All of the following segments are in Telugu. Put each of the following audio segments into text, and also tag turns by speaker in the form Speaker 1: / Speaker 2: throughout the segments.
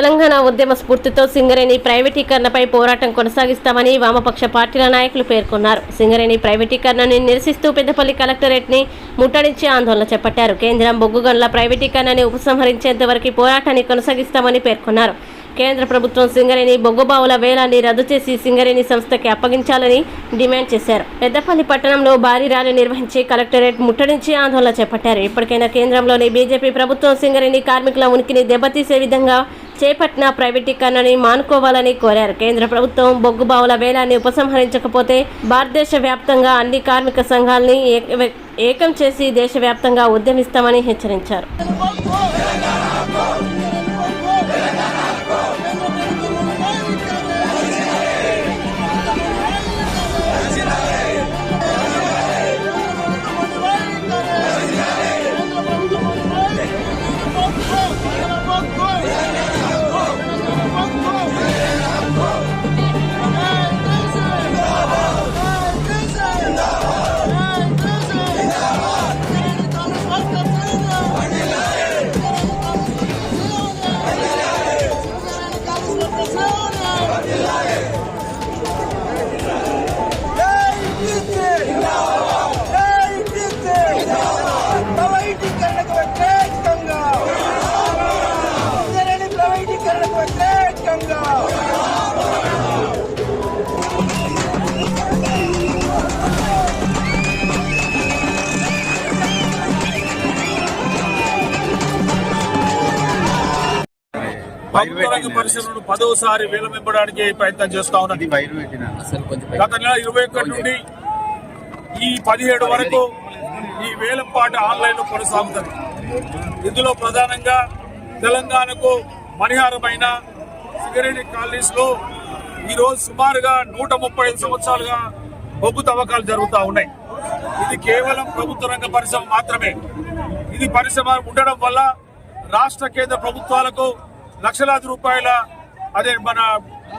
Speaker 1: తెలంగాణ ఉద్యమ స్ఫూర్తితో సింగరేణి ప్రైవేటీకరణపై పోరాటం కొనసాగిస్తామని వామపక్ష పార్టీల నాయకులు పేర్కొన్నారు. సింగరేణి ప్రైవేటీకరణని నిరసిస్తూ పెద్దపల్లి కలెక్టరేట్ని ముట్టడించి ఆందోళన చేపట్టారు. కేంద్రం బొగ్గు గనుల ప్రైవేటీకరణని ఉపసంహరించేంత వరకు పోరాటాన్ని కొనసాగిస్తామని పేర్కొన్నారు. కేంద్ర ప్రభుత్వం సింగరేణి బొగ్గుబావుల వేలాన్ని రద్దు చేసి సింగరేణి సంస్థకి అప్పగించాలని డిమాండ్ చేశారు. పెద్దపల్లి పట్టణంలో భారీ ర్యాలీ నిర్వహించి కలెక్టరేట్ ముట్టడించి ఆందోళన చేపట్టారు. ఇప్పటికైనా కేంద్రంలోని బీజేపీ ప్రభుత్వం సింగరేణి కార్మికుల ఉనికిని దెబ్బతీసే విధంగా చేపట్టిన ప్రైవేటీకరణని మానుకోవాలని కోరారు. కేంద్ర ప్రభుత్వం బొగ్గుబావుల వేలాన్ని ఉపసంహరించకపోతే భారతదేశ వ్యాప్తంగా అన్ని కార్మిక సంఘాలని ఏకం చేసి దేశవ్యాప్తంగా ఉద్యమిస్తామని హెచ్చరించారు.
Speaker 2: Let's go!
Speaker 3: ప్రభుత్వ పరిశ్రమను పదోసారి విలమింపడానికి ప్రయత్నం చేస్తా ఉన్నది గత నెల ఇరవై ఒకటి నుండి ఈ పదిహేడు వరకు ఈ వేలంపాట ఆన్లైన్లో కొనసాగుతుంది. ఇందులో ప్రధానంగా తెలంగాణకు మణిహారమైన సిగరేట్ కాలనీస్లో ఈ రోజు సుమారుగా నూట ముప్పై ఐదు సంవత్సరాలుగా బొగ్గు తవ్వకాలు జరుగుతూ ఉన్నాయి. ఇది కేవలం ప్రభుత్వ రంగ పరిశ్రమ మాత్రమే. ఇది పరిశ్రమ ఉండడం వల్ల రాష్ట్ర కేంద్ర ప్రభుత్వాలకు లక్షలాది రూపాయల అదే మన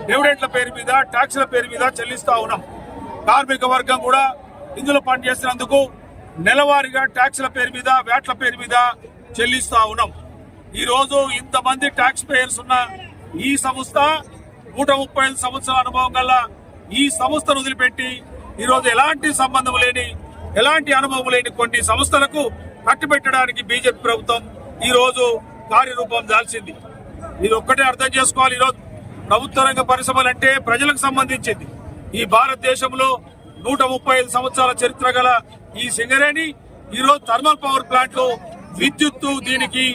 Speaker 3: డివిడెంట్ల పేరు మీద ట్యాక్స్ల పేరు మీద చెల్లిస్తా ఉన్నాం. కార్మిక వర్గం కూడా ఇందులో పనిచేసినందుకు నెలవారీగా ట్యాక్స్ల పేరు మీద వ్యాట్ల పేరు మీద చెల్లిస్తా ఉన్నాం. ఈరోజు ఇంతమంది ట్యాక్స్ పేయర్స్ ఉన్న ఈ సంస్థ నూట ముప్పై ఐదు సంవత్సరాల అనుభవం గల ఈ సంస్థను వదిలిపెట్టి ఈరోజు ఎలాంటి సంబంధం లేని ఎలాంటి అనుభవం లేని కొన్ని సంస్థలకు కట్టుబెట్టడానికి బీజేపీ ప్రభుత్వం ఈరోజు కార్యరూపం దాల్చింది. ఇది ఒక్కటే అర్థం చేసుకోవాలి. ఈరోజు ప్రభుత్వ రంగ పరిశ్రమలు అంటే ప్రజలకు సంబంధించింది. ఈ భారతదేశంలో నూట ముప్పై ఐదు సంవత్సరాల చరిత్ర గల ఈ సింగరేణి ఈరోజు థర్మల్ పవర్ ప్లాంట్లో విద్యుత్తు దీనికి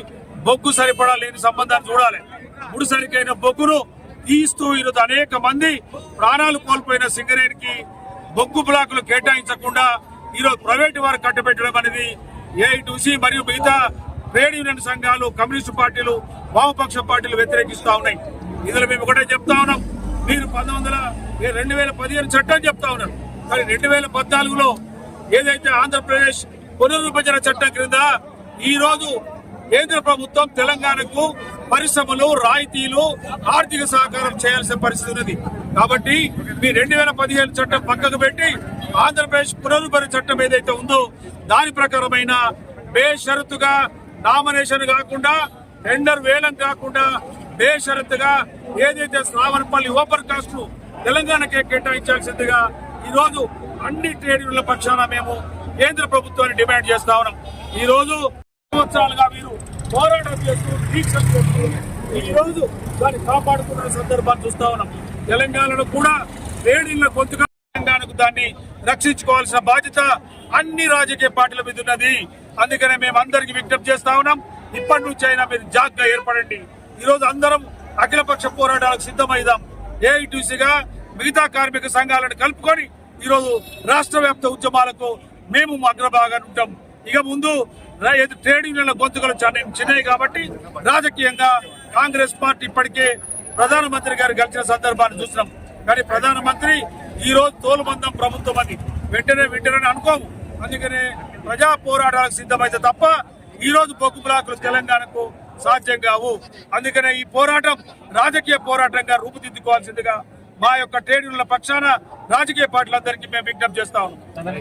Speaker 3: బొగ్గు సరిపడా లేని సంబంధాన్ని చూడాలి. ముడిసరికైన బొగ్గును తీస్తూ ఈరోజు అనేక మంది ప్రాణాలు కోల్పోయిన సింగరేణికి బొగ్గు బ్లాకులు కేటాయించకుండా ఈరోజు ప్రైవేటు వారు కట్టబెట్టడం అనేది ఏఐటీసీ మరియు మిగతా ట్రేడ్ యూనియన్ సంఘాలు కమ్యూనిస్టు పార్టీలు వామపక్ష పార్టీలు వ్యతిరేకిస్తా ఉన్నాయి. ఇందులో మేము ఒకటే చెప్తా ఉన్నాం. మీరు పంతొమ్మిది రెండు వేల పదిహేను చట్టం చెప్తా ఉన్నారు. కానీ రెండు వేల పద్నాలుగులో ఏదైతే ఆంధ్రప్రదేశ్ పునర్విభజన చట్టం క్రింద ఈ రోజు కేంద్ర ప్రభుత్వం తెలంగాణకు పరిశ్రమలు రాయితీలు ఆర్థిక సహకారం చేయాల్సిన పరిస్థితి ఉన్నది. కాబట్టి మీ రెండు వేల పదిహేను చట్టం పక్కకు పెట్టి ఆంధ్రప్రదేశ్ పునరుద్ధరణ చట్టం ఏదైతే ఉందో దాని ప్రకారమైన బేషరతుగా నామినేషన్ కాకుండా టెండర్ వేలం కాకుండా బేషరతుగా ఏదైతే శ్రావణపల్లి ఓపర్ కాస్ట్ తెలంగాణకే కేటాయించాల్సిందిగా ఈరోజు అన్ని ట్రేడ్ యూనియన్ల పక్షాన మేము కేంద్ర ప్రభుత్వాన్ని డిమాండ్ చేస్తా ఉన్నాం. ఈ రోజు సంవత్సరాలుగా మీరు పోరాటం చేస్తూ దీక్షలు చేస్తూ దాన్ని కాపాడుతున్న సందర్భాన్ని చూస్తా ఉన్నాం. తెలంగాణలో కూడా ట్రేడ్ గొంతుగా తెలంగాణకు దాన్ని రక్షించుకోవాల్సిన బాధ్యత అన్ని రాజకీయ పార్టీల మీద ఉన్నది. అందుకనే మేము అందరికి విజ్ఞప్తి చేస్తా ఉన్నాం. ఇప్పటి నుంచి అయినా మీరు జాగ్గా ఏర్పడండి. ఈ రోజు అందరం అఖిలపక్ష పోరాటాలకు సిద్ధమైదాం. ఏఐటీసీగా మిగతా కార్మిక సంఘాలను కలుపుకొని ఈరోజు రాష్ట్ర వ్యాప్త ఉద్యమాలకు మేము అగ్రభాగా ఉంటాం. ఇక ముందు ట్రేడ్ యూనియన్ల గొంతుకలు చిన్నవి కాబట్టి రాజకీయంగా కాంగ్రెస్ పార్టీ ఇప్పటికే ప్రధానమంత్రి గారు గెలిచిన సందర్భాన్ని చూసినాం. కానీ ప్రధానమంత్రి ఈ రోజు తోలుబందం ప్రభుత్వం అని వెంటనే వెంటనే అనుకోము. అందుకనే ప్రజా పోరాటాలకు సిద్ధమైతే తప్ప ఈ రోజు బొగ్గు బ్లాకులు తెలంగాణకు సాధ్యం కావు. అందుకనే ఈ పోరాటం రాజకీయ పోరాటంగా రూపుదిద్దుకోవాల్సిందిగా మా యొక్క ట్రేడ్ యూనియన్ల పక్షాన రాజకీయ పార్టీలందరికీ మేము విజ్ఞప్తి చేస్తా ఉన్నాం.